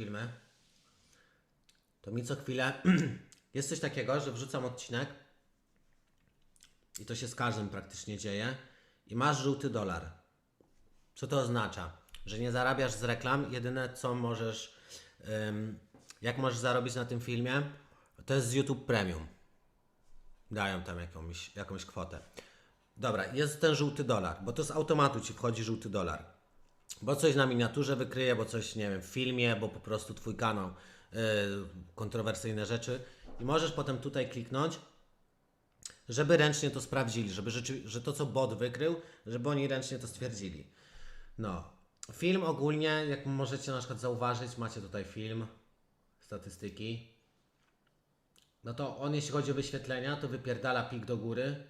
filmy, to mi co chwilę jest coś takiego, że wrzucam odcinek i to się z każdym praktycznie dzieje i masz żółty dolar. Co to oznacza? Że nie zarabiasz z reklam, jedyne co możesz, jak możesz zarobić na tym filmie, to jest z YouTube Premium. Dają tam jakąś, jakąś kwotę. Dobra, jest ten żółty dolar, bo to z automatu ci wchodzi żółty dolar. Bo coś na miniaturze wykryje, bo coś, nie wiem, w filmie, bo po prostu twój kanał, yy, kontrowersyjne rzeczy. I możesz potem tutaj kliknąć, żeby ręcznie to sprawdzili, żeby rzeczy, że to, co bot wykrył, żeby oni ręcznie to stwierdzili. No. Film ogólnie, jak możecie na przykład zauważyć, macie tutaj film, statystyki. No to on, jeśli chodzi o wyświetlenia, to wypierdala pik do góry,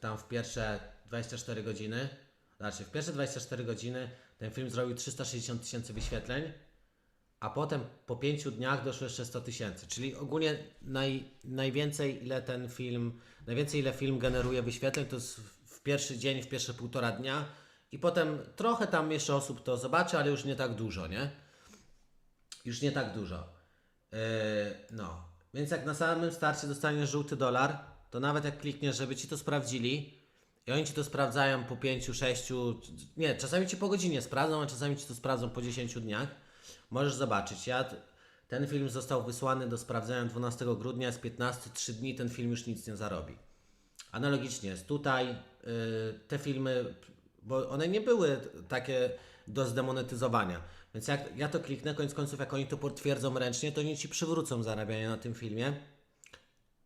tam w pierwsze 24 godziny. Znaczy, w pierwsze 24 godziny ten film zrobił 360 tysięcy wyświetleń, a potem po 5 dniach doszło jeszcze 100 tysięcy. Czyli ogólnie naj, najwięcej, ile ten film, najwięcej, ile film generuje wyświetleń, to jest w- pierwszy dzień, w pierwsze półtora dnia. I potem trochę tam jeszcze osób to zobaczy, ale już nie tak dużo, nie? Już nie tak dużo. Yy, no. Więc jak na samym starcie dostaniesz żółty dolar, to nawet jak klikniesz, żeby ci to sprawdzili, i oni ci to sprawdzają po 5, 6, nie, czasami ci po godzinie sprawdzą, a czasami ci to sprawdzą po 10 dniach, możesz zobaczyć. Ja, ten film został wysłany do sprawdzenia 12 grudnia, z 15, 3 dni ten film już nic nie zarobi. Analogicznie jest tutaj y, te filmy, bo one nie były takie do zdemonetyzowania. Więc jak ja to kliknę, koniec końców, jak oni to potwierdzą ręcznie, to oni ci przywrócą zarabianie na tym filmie.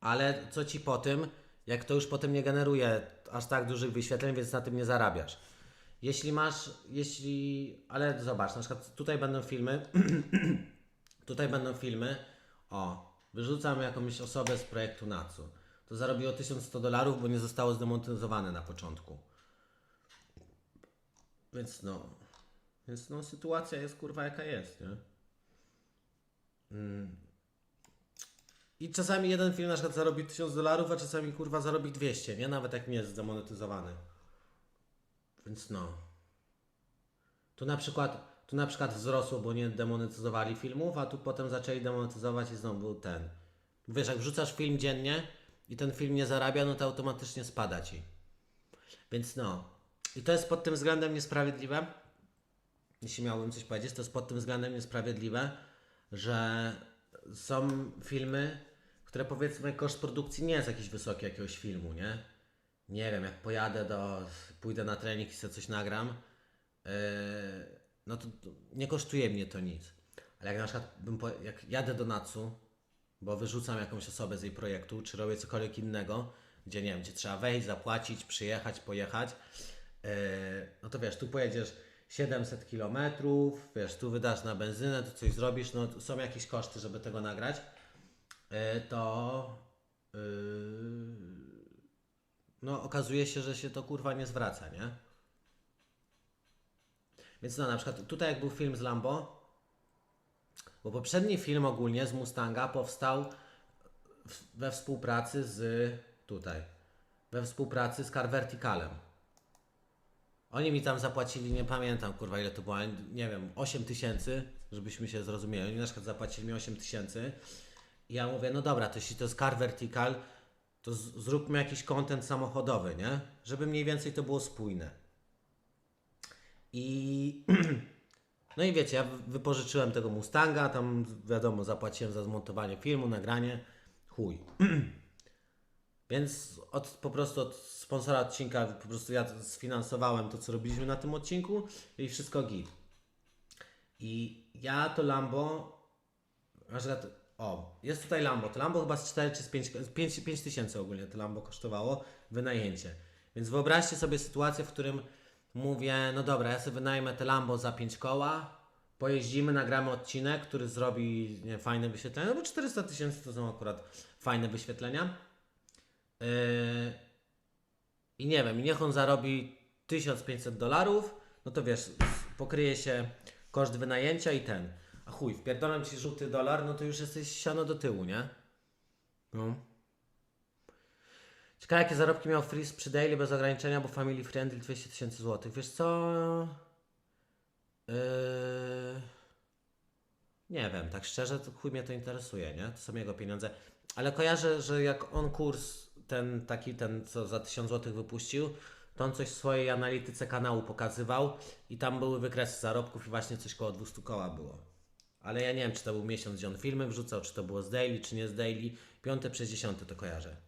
Ale co ci po tym, jak to już potem nie generuje aż tak dużych wyświetleń, więc na tym nie zarabiasz. Jeśli masz, jeśli, ale zobacz, na przykład tutaj będą filmy, tutaj będą filmy, o, wyrzucam jakąś osobę z projektu NACU. To zarobiło 1100 dolarów, bo nie zostało zdemonetyzowane na początku. Więc no, więc no sytuacja jest kurwa jaka jest, nie? Mm. I czasami jeden film na przykład zarobi 1000 dolarów, a czasami kurwa zarobi 200, nie? Nawet jak nie jest zdemonetyzowany. Więc no. Tu na przykład, tu na przykład wzrosło, bo nie demonetyzowali filmów, a tu potem zaczęli demonetyzować i znowu ten. Wiesz, jak wrzucasz film dziennie i ten film nie zarabia, no to automatycznie spada ci. Więc no. I to jest pod tym względem niesprawiedliwe. Jeśli miałbym coś powiedzieć, to jest pod tym względem niesprawiedliwe, że są filmy, które powiedzmy koszt produkcji nie jest jakiś wysoki jakiegoś filmu, nie? Nie wiem, jak pojadę do, pójdę na trening i sobie coś nagram, yy, no to, nie kosztuje mnie to nic. Ale jak na przykład bym po, jak jadę do Natsu, bo wyrzucam jakąś osobę z jej projektu, czy robię cokolwiek innego, gdzie nie wiem, gdzie trzeba wejść, zapłacić, przyjechać, pojechać, yy, no to wiesz, tu pojedziesz 700 km, wiesz, tu wydasz na benzynę, tu coś zrobisz, no są jakieś koszty, żeby tego nagrać, yy, to yy, no okazuje się, że się to kurwa nie zwraca, nie? Więc no na przykład tutaj jak był film z Lambo, bo poprzedni film ogólnie z Mustanga powstał we współpracy z tutaj, we współpracy z Car Verticalem. Oni mi tam zapłacili, nie pamiętam kurwa ile to było, nie wiem, 8 tysięcy, żebyśmy się zrozumieli. Oni na przykład zapłacili mi 8 tysięcy. Ja mówię, no dobra, to jeśli to jest Car Vertical, to zróbmy jakiś content samochodowy, nie? Żeby mniej więcej to było spójne. I no i wiecie, ja wy- wypożyczyłem tego Mustanga, tam wiadomo, zapłaciłem za zmontowanie filmu, nagranie, chuj. Więc od, po prostu od sponsora odcinka po prostu ja sfinansowałem to, co robiliśmy na tym odcinku i wszystko git. I ja to Lambo, na o, jest tutaj Lambo, to Lambo chyba z 4 czy z 5, 5, 5 tysięcy ogólnie to Lambo kosztowało, wynajęcie. Więc wyobraźcie sobie sytuację, w którym mówię, no dobra, ja sobie wynajmę te Lambo za 5 koła, pojeździmy, nagramy odcinek, który zrobi nie, fajne wyświetlenia, no bo 400 tysięcy to są akurat fajne wyświetlenia. Yy, I nie wiem, niech on zarobi 1500 dolarów, no to wiesz, pokryje się koszt wynajęcia i ten. A chuj, wpierdolam ci żółty dolar, no to już jesteś siano do tyłu, nie? No. Ciekawe jakie zarobki miał Freeze przy Daily bez ograniczenia, bo family friendly 200 tysięcy złotych. Wiesz co? Yy... Nie wiem, tak szczerze, to chuj mnie to interesuje, nie? To są jego pieniądze. Ale kojarzę, że jak on kurs, ten taki, ten co za 1000 zł wypuścił, to on coś w swojej analityce kanału pokazywał i tam były wykresy zarobków i właśnie coś koło 200 koła było. Ale ja nie wiem, czy to był miesiąc, gdzie on filmy wrzucał, czy to było z daily, czy nie z daily. Piąte przez dziesiąte to kojarzę.